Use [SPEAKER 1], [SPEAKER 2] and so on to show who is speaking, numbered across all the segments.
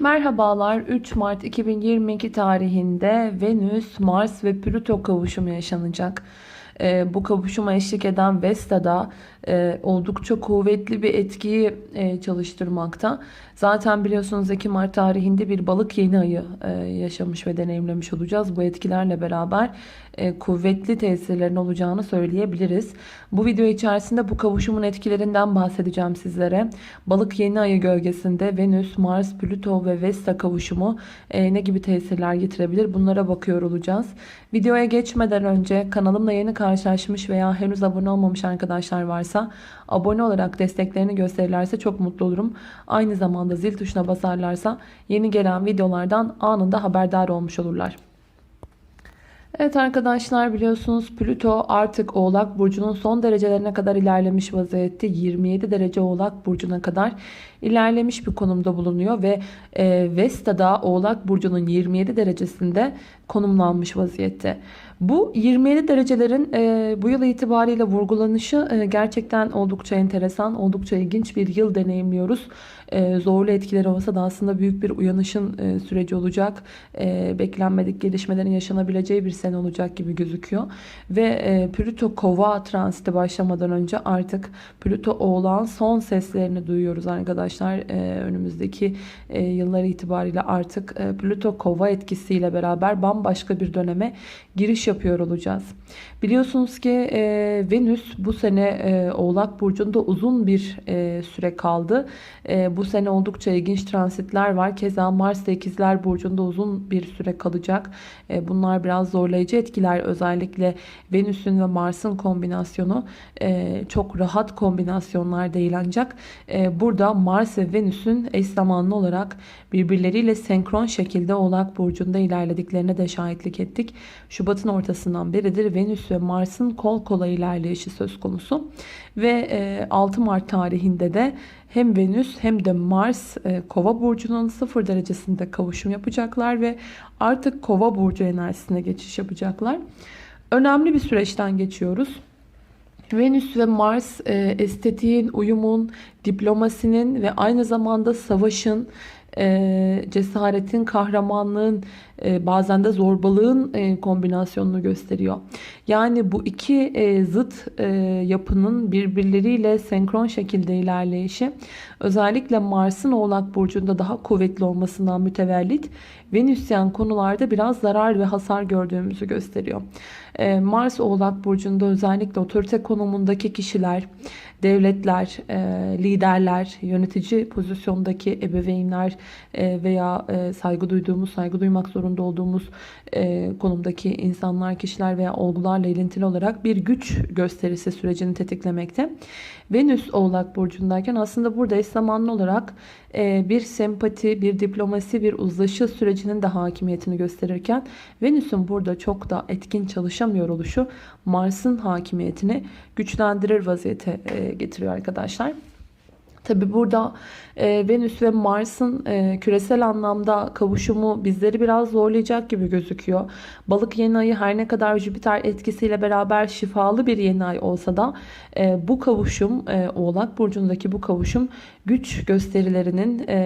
[SPEAKER 1] Merhabalar 3 Mart 2022 tarihinde Venüs, Mars ve Plüto kavuşumu yaşanacak. Ee, bu kavuşuma eşlik eden Vesta'da e, oldukça kuvvetli bir etkiyi e, çalıştırmakta. Zaten biliyorsunuz Ekim Mart tarihinde bir balık yeni ayı e, yaşamış ve deneyimlemiş olacağız. Bu etkilerle beraber e, kuvvetli tesirlerin olacağını söyleyebiliriz. Bu video içerisinde bu kavuşumun etkilerinden bahsedeceğim sizlere. Balık yeni ayı gölgesinde Venüs, Mars, Plüto ve Vesta kavuşumu e, ne gibi tesirler getirebilir bunlara bakıyor olacağız. Videoya geçmeden önce kanalımla yeni karşılaşmış veya henüz abone olmamış arkadaşlar varsa abone olarak desteklerini gösterirlerse çok mutlu olurum. Aynı zamanda zil tuşuna basarlarsa yeni gelen videolardan anında haberdar olmuş olurlar. Evet arkadaşlar biliyorsunuz Plüto artık Oğlak Burcu'nun son derecelerine kadar ilerlemiş vaziyette. 27 derece Oğlak Burcu'na kadar ilerlemiş bir konumda bulunuyor ve e, Vesta'da Oğlak Burcu'nun 27 derecesinde konumlanmış vaziyette. Bu 27 derecelerin e, bu yıl itibariyle vurgulanışı e, gerçekten oldukça enteresan, oldukça ilginç bir yıl deneyimliyoruz. E, zorlu etkileri olsa da aslında büyük bir uyanışın e, süreci olacak. E, beklenmedik gelişmelerin yaşanabileceği bir sene olacak gibi gözüküyor. Ve e, Plüto Kova transiti başlamadan önce artık Plüto Oğlan son seslerini duyuyoruz arkadaşlar. E, önümüzdeki e, yıllar itibariyle artık e, Plüto Kova etkisiyle beraber bambaşka bir döneme giriş yapıyor olacağız. Biliyorsunuz ki e, Venüs bu sene e, Oğlak Burcu'nda uzun bir e, süre kaldı. E, bu sene oldukça ilginç transitler var. Keza Mars da İkizler Burcu'nda uzun bir süre kalacak. E, bunlar biraz zorlayıcı etkiler. Özellikle Venüs'ün ve Mars'ın kombinasyonu e, çok rahat kombinasyonlar değil ancak e, burada Mars ve Venüs'ün eş zamanlı olarak birbirleriyle senkron şekilde Oğlak Burcu'nda ilerlediklerine de şahitlik ettik. Şubat'ın ortasından beridir Venüs ve Mars'ın kol kola ilerleyişi söz konusu. Ve 6 Mart tarihinde de hem Venüs hem de Mars Kova burcunun 0 derecesinde kavuşum yapacaklar ve artık Kova burcu enerjisine geçiş yapacaklar. Önemli bir süreçten geçiyoruz. Venüs ve Mars estetiğin, uyumun, diplomasinin ve aynı zamanda savaşın, cesaretin, kahramanlığın, bazen de zorbalığın kombinasyonunu gösteriyor. Yani bu iki zıt yapının birbirleriyle senkron şekilde ilerleyişi özellikle Mars'ın Oğlak Burcu'nda daha kuvvetli olmasından mütevellit Venüsyen konularda biraz zarar ve hasar gördüğümüzü gösteriyor. Mars Oğlak Burcu'nda özellikle otorite konumundaki kişiler, devletler, liderler, yönetici pozisyondaki ebeveynler veya saygı duyduğumuz, saygı duymak zorunda olduğumuz konumdaki insanlar, kişiler veya olgularla ilintili olarak bir güç gösterisi sürecini tetiklemekte. Venüs Oğlak Burcu'ndayken aslında burada eş zamanlı olarak bir sempati, bir diplomasi, bir uzlaşı sürecinin de hakimiyetini gösterirken Venüs'ün burada çok da etkin çalışamıyor oluşu Mars'ın hakimiyetini güçlendirir vaziyete getiriyor arkadaşlar. Tabi burada e, Venüs ve Mars'ın e, küresel anlamda kavuşumu bizleri biraz zorlayacak gibi gözüküyor. Balık yeni ayı her ne kadar Jüpiter etkisiyle beraber şifalı bir yeni ay olsa da e, bu kavuşum e, Oğlak Burcu'ndaki bu kavuşum güç gösterilerinin e,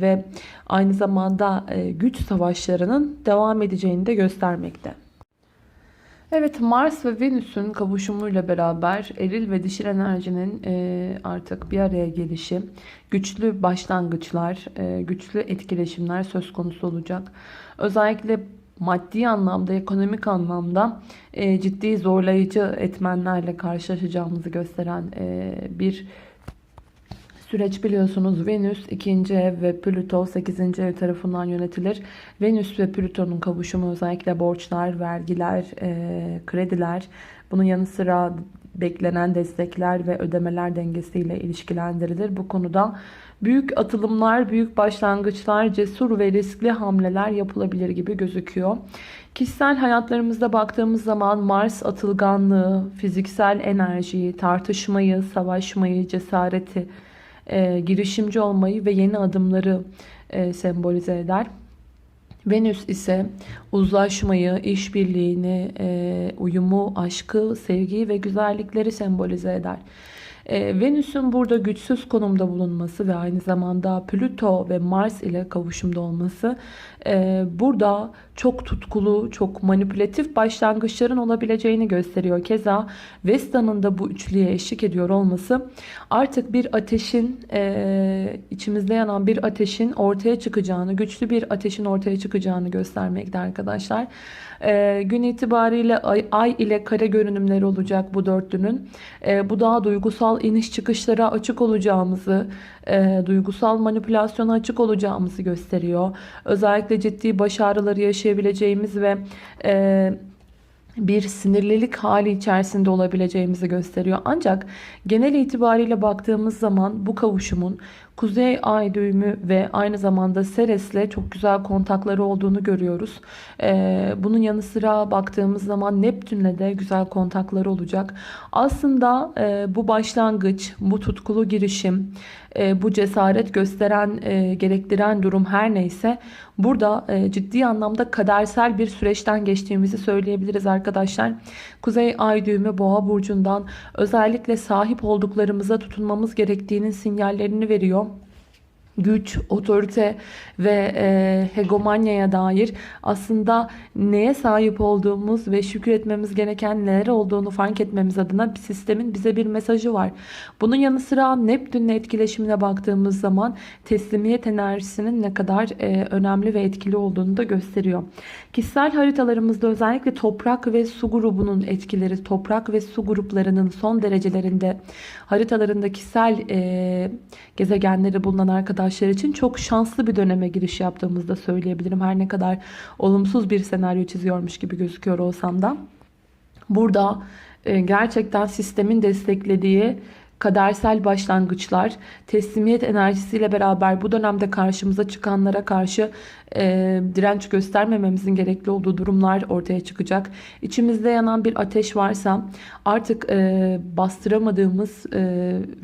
[SPEAKER 1] ve aynı zamanda e, güç savaşlarının devam edeceğini de göstermekte. Evet Mars ve Venüs'ün kavuşumuyla beraber eril ve dişil enerjinin e, artık bir araya gelişi, güçlü başlangıçlar, e, güçlü etkileşimler söz konusu olacak. Özellikle maddi anlamda, ekonomik anlamda e, ciddi zorlayıcı etmenlerle karşılaşacağımızı gösteren bir Süreç biliyorsunuz Venüs 2. ev ve Plüto 8. ev tarafından yönetilir. Venüs ve Plüton'un kavuşumu özellikle borçlar, vergiler, e, krediler, bunun yanı sıra beklenen destekler ve ödemeler dengesiyle ilişkilendirilir. Bu konuda büyük atılımlar, büyük başlangıçlar, cesur ve riskli hamleler yapılabilir gibi gözüküyor. Kişisel hayatlarımızda baktığımız zaman Mars atılganlığı, fiziksel enerjiyi, tartışmayı, savaşmayı, cesareti, e, girişimci olmayı ve yeni adımları e, sembolize eder. Venüs ise uzlaşmayı, işbirliğini, e, uyumu, aşkı, sevgiyi ve güzellikleri sembolize eder. E, Venüs'ün burada güçsüz konumda bulunması ve aynı zamanda Plüto ve Mars ile kavuşumda olması e, burada çok tutkulu, çok manipülatif başlangıçların olabileceğini gösteriyor. Keza Vesta'nın da bu üçlüye eşlik ediyor olması artık bir ateşin e, içimizde yanan bir ateşin ortaya çıkacağını, güçlü bir ateşin ortaya çıkacağını göstermekte arkadaşlar. E, gün itibariyle ay, ay ile kare görünümleri olacak bu dörtlünün. E, bu daha duygusal iniş çıkışlara açık olacağımızı, e, duygusal manipülasyona açık olacağımızı gösteriyor. Özellikle ciddi baş ağrıları yaşayabileceğimiz ve e, bir sinirlilik hali içerisinde olabileceğimizi gösteriyor. Ancak genel itibariyle baktığımız zaman bu kavuşumun Kuzey Ay düğümü ve aynı zamanda Ceres'le çok güzel kontakları olduğunu görüyoruz. Ee, bunun yanı sıra baktığımız zaman Neptün'le de güzel kontakları olacak. Aslında e, bu başlangıç, bu tutkulu girişim, e, bu cesaret gösteren, e, gerektiren durum her neyse burada e, ciddi anlamda kadersel bir süreçten geçtiğimizi söyleyebiliriz arkadaşlar. Kuzey Ay düğümü Boğa burcundan özellikle sahip olduklarımıza tutunmamız gerektiğinin sinyallerini veriyor güç, otorite ve e, hegemonyaya dair aslında neye sahip olduğumuz ve şükretmemiz gereken neler olduğunu fark etmemiz adına bir sistemin bize bir mesajı var. Bunun yanı sıra Neptün'le etkileşimine baktığımız zaman teslimiyet enerjisinin ne kadar e, önemli ve etkili olduğunu da gösteriyor. Kişisel haritalarımızda özellikle toprak ve su grubunun etkileri, toprak ve su gruplarının son derecelerinde haritalarında kişisel e, gezegenleri bulunan arkadaşlar için çok şanslı bir döneme giriş yaptığımızda söyleyebilirim. Her ne kadar olumsuz bir senaryo çiziyormuş gibi gözüküyor olsam da. Burada e, gerçekten sistemin desteklediği kadersel başlangıçlar, teslimiyet enerjisiyle beraber bu dönemde karşımıza çıkanlara karşı e, direnç göstermememizin gerekli olduğu durumlar ortaya çıkacak. İçimizde yanan bir ateş varsa artık e, bastıramadığımız e,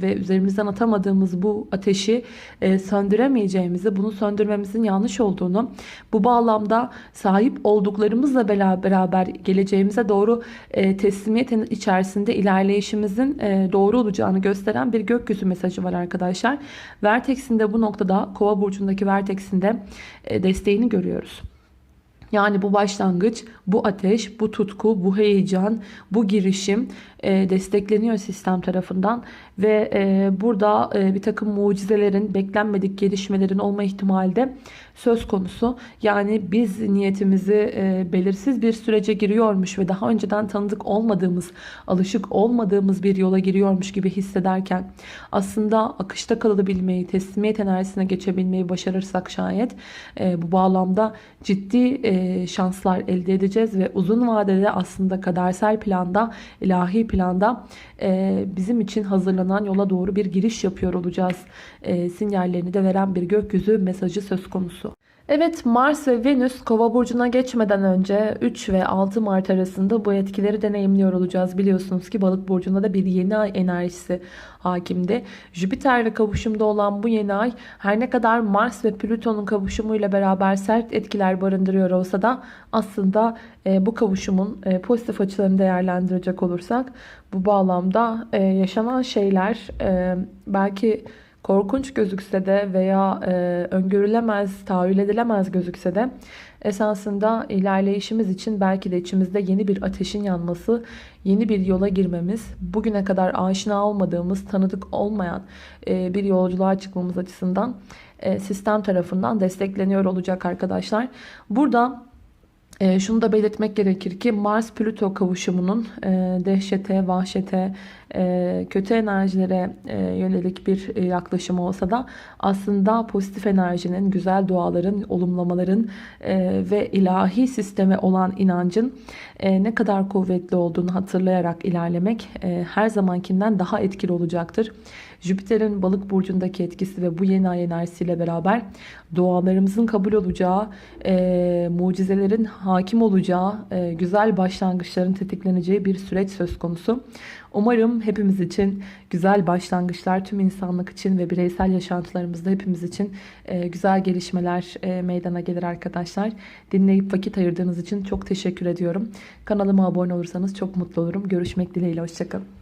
[SPEAKER 1] ve üzerimizden atamadığımız bu ateşi e, söndüremeyeceğimizi, bunu söndürmemizin yanlış olduğunu, bu bağlamda sahip olduklarımızla beraber geleceğimize doğru e, teslimiyet içerisinde ilerleyişimizin e, doğru olacağını gösteren bir gökyüzü mesajı var arkadaşlar. Vertex'in de bu noktada Kova burcundaki Vertex'in de e, desteğini görüyoruz. Yani bu başlangıç, bu ateş, bu tutku, bu heyecan, bu girişim e, destekleniyor sistem tarafından ve e, burada e, bir takım mucizelerin, beklenmedik gelişmelerin olma ihtimali de söz konusu. Yani biz niyetimizi e, belirsiz bir sürece giriyormuş ve daha önceden tanıdık olmadığımız, alışık olmadığımız bir yola giriyormuş gibi hissederken aslında akışta kalabilmeyi, teslimiyet enerjisine geçebilmeyi başarırsak şayet e, bu bağlamda ciddi şanslar elde edeceğiz ve uzun vadede aslında kadersel planda, ilahi planda e, bizim için hazırlanan yola doğru bir giriş yapıyor olacağız. E, sinyallerini de veren bir gökyüzü mesajı söz konusu. Evet Mars ve Venüs Kova burcuna geçmeden önce 3 ve 6 Mart arasında bu etkileri deneyimliyor olacağız. Biliyorsunuz ki Balık burcunda da bir yeni ay enerjisi hakimdi. Jüpiter'le kavuşumda olan bu yeni ay her ne kadar Mars ve Plüton'un kavuşumuyla beraber sert etkiler barındırıyor olsa da aslında e, bu kavuşumun e, pozitif açılarını değerlendirecek olursak bu bağlamda e, yaşanan şeyler e, belki korkunç gözükse de veya e, öngörülemez, tahayyül edilemez gözükse de esasında ilerleyişimiz için belki de içimizde yeni bir ateşin yanması, yeni bir yola girmemiz, bugüne kadar aşina olmadığımız, tanıdık olmayan e, bir yolculuğa çıkmamız açısından e, sistem tarafından destekleniyor olacak arkadaşlar. Burada e, şunu da belirtmek gerekir ki Mars-Plüto kavuşumunun e, dehşete, vahşete, e, kötü enerjilere e, yönelik bir e, yaklaşım olsa da aslında pozitif enerjinin, güzel duaların, olumlamaların e, ve ilahi sisteme olan inancın e, ne kadar kuvvetli olduğunu hatırlayarak ilerlemek e, her zamankinden daha etkili olacaktır. Jüpiter'in balık burcundaki etkisi ve bu yeni ay enerjisiyle beraber dualarımızın kabul olacağı, e, mucizelerin hakim olacağı, e, güzel başlangıçların tetikleneceği bir süreç söz konusu. Umarım hepimiz için güzel başlangıçlar, tüm insanlık için ve bireysel yaşantılarımızda hepimiz için e, güzel gelişmeler e, meydana gelir arkadaşlar. Dinleyip vakit ayırdığınız için çok teşekkür ediyorum. Kanalıma abone olursanız çok mutlu olurum. Görüşmek dileğiyle, hoşçakalın.